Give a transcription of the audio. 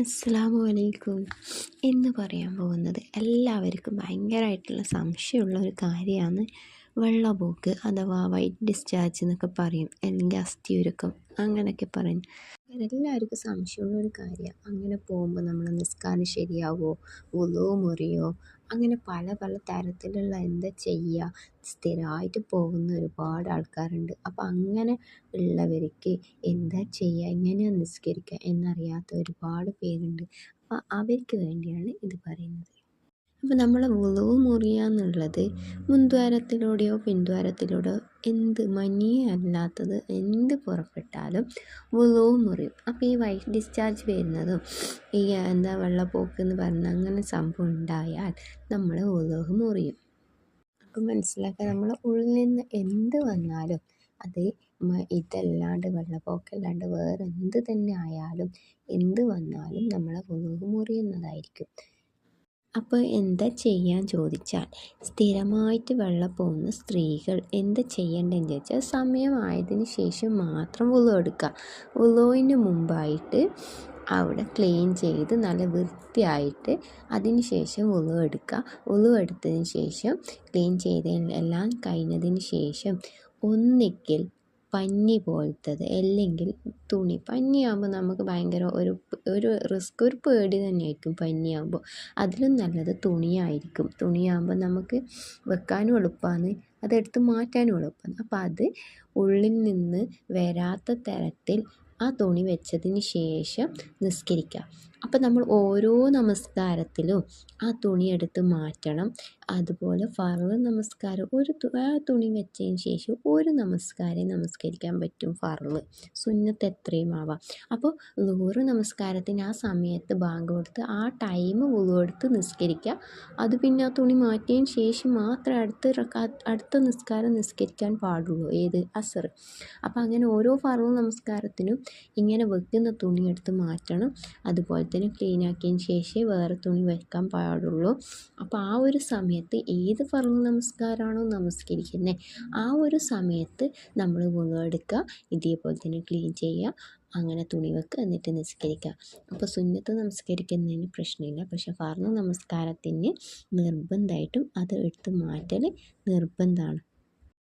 അസ്സാം വലൈക്കും ഇന്ന് പറയാൻ പോകുന്നത് എല്ലാവർക്കും ഭയങ്കരമായിട്ടുള്ള സംശയമുള്ള ഒരു കാര്യമാണ്. വെള്ളപോക്ക് അഥവാ വൈറ്റ് ഡിസ്ചാർജ് എന്നൊക്കെ പറയും. അല്ലെങ്കിൽ അസ്ഥിയുരുക്കം അങ്ങനെയൊക്കെ പറയും. എല്ലാവർക്കും സംശയമുള്ള ഒരു കാര്യമാണ് അങ്ങനെ പോകുമ്പോൾ നമ്മൾ നിസ്കാരം ശരിയാവോ? ഉളു മുറിയോ? അങ്ങനെ പല പല തരത്തിലുള്ള എന്താ ചെയ്യുക സ്ഥിരമായിട്ട് പോകുന്ന ഒരുപാട് ആൾക്കാരുണ്ട്. അപ്പം അങ്ങനെ ഉള്ളവർക്ക് എന്താ ചെയ്യുക എങ്ങനെയാണ് നിസ്കരിക്കുക എന്നറിയാത്ത ഒരുപാട് പേരുണ്ട്. അപ്പം അവർക്ക് വേണ്ടിയാണ് ഇത് പറയുന്നത്. അപ്പോൾ നമ്മൾ വിളവ് മുറിയുക എന്നുള്ളത് മുൻദ്വാരത്തിലൂടെയോ പിൻദ്വാരത്തിലൂടെയോ എന്ത് അല്ലാത്തത് എന്ത് പുറപ്പെട്ടാലും വിളവ് മുറിയും. അപ്പോൾ ഈ വൈറ്റ് ഡിസ്ചാർജ് വരുന്നതും ഈ എന്താ വെള്ളപ്പോക്ക് എന്ന് പറഞ്ഞ അങ്ങനെ സംഭവം ഉണ്ടായാൽ നമ്മൾ വിളവ് മുറിയും. അപ്പം മനസ്സിലാക്കുക നമ്മൾ ഉള്ളിൽ നിന്ന് എന്ത് വന്നാലും അത് ഇതല്ലാണ്ട് വെള്ളപ്പോക്കല്ലാണ്ട് വേറെ എന്ത് തന്നെ ആയാലും എന്ത് വന്നാലും നമ്മളെ വിളവ് മുറിയുന്നതായിരിക്കും. അപ്പോൾ എന്താ ചെയ്യാൻ ചോദിച്ചാൽ സ്ഥിരമായിട്ട് വെള്ളം പോകുന്ന സ്ത്രീകൾ എന്താ ചെയ്യേണ്ടതെന്ന് ചോദിച്ചാൽ സമയമായതിന് ശേഷം മാത്രം ഉളു എടുക്കുക. ഉളുവിന് മുമ്പായിട്ട് അവിടെ ക്ലീൻ ചെയ്ത് നല്ല വൃത്തിയായിട്ട് അതിന് ശേഷം വുളു എടുത്തതിന് ശേഷം ക്ലീൻ ചെയ്തതെല്ലാം കഴിഞ്ഞതിന് ശേഷം ഒന്നിക്കൽ പഞ്ഞി പോലത്തത്. അല്ലെങ്കിൽ തുണി. പഞ്ഞിയാകുമ്പോൾ നമുക്ക് ഭയങ്കര ഒരു ഒരു റിസ്ക് ഒരു പേടി തന്നെയായിരിക്കും പഞ്ഞിയാകുമ്പോൾ അതിലും നല്ലത് തുണിയായിരിക്കും. തുണിയാകുമ്പോൾ നമുക്ക് വെക്കാനും എളുപ്പമാണ് അതെടുത്ത് മാറ്റാനും എളുപ്പമാണ് അപ്പോൾ അത് ഉള്ളിൽ നിന്ന് വരാത്ത തരത്തിൽ ആ തുണി വെച്ചതിന് ശേഷം നിസ്കരിക്കുക. അപ്പം നമ്മൾ ഓരോ നമസ്കാരത്തിലും ആ തുണി എടുത്ത് മാറ്റണം. അതുപോലെ ഫർൾ നമസ്കാരം ഒരു ആ തുണി വെച്ചതിന് ശേഷം ഒരു നമസ്കാരം നമസ്കരിക്കാൻ പറ്റും ഫർൾ സുന്നത്ത് എത്രയും ആവാം. അപ്പോൾ നൂറ് നമസ്കാരത്തിന് ആ സമയത്ത് ബാങ്ക് കൊടുത്ത് ആ ടൈം വുളു എടുത്ത് നിസ്കരിക്കുക. അത് പിന്നെ ആ തുണി മാറ്റിയതിന് ശേഷം മാത്രം അടുത്ത അടുത്ത നിസ്കാരം നിസ്കരിക്കാൻ പാടുള്ളൂ. ഏത്? അസർ. അപ്പോൾ അങ്ങനെ ഓരോ ഫർൾ നമസ്കാരത്തിനും ഇങ്ങനെ വെക്കുന്ന തുണി എടുത്ത് മാറ്റണം. അതുപോലെ തന്നെ ക്ലീൻ ആക്കിയതിന് ശേഷമേ വേറെ തുണി വയ്ക്കാൻ പാടുള്ളൂ. അപ്പോൾ ആ ഒരു സമയത്ത് ഏത് ഫർൾ നമസ്കാരമാണോ നമസ്കരിക്കുന്നത് ആ ഒരു സമയത്ത് നമ്മൾ എടുക്കുക ഇതേപോലെ തന്നെ ക്ലീൻ ചെയ്യുക അങ്ങനെ തുണി വെക്കുക എന്നിട്ട് നിസ്കരിക്കുക. അപ്പോൾ സുന്നത്ത് നമസ്കരിക്കുന്നതിന് പ്രശ്നമില്ല. പക്ഷേ ഫർണ നമസ്കാരത്തിന് നിർബന്ധമായിട്ടും അത് എടുത്ത് മാറ്റൽ നിർബന്ധമാണ്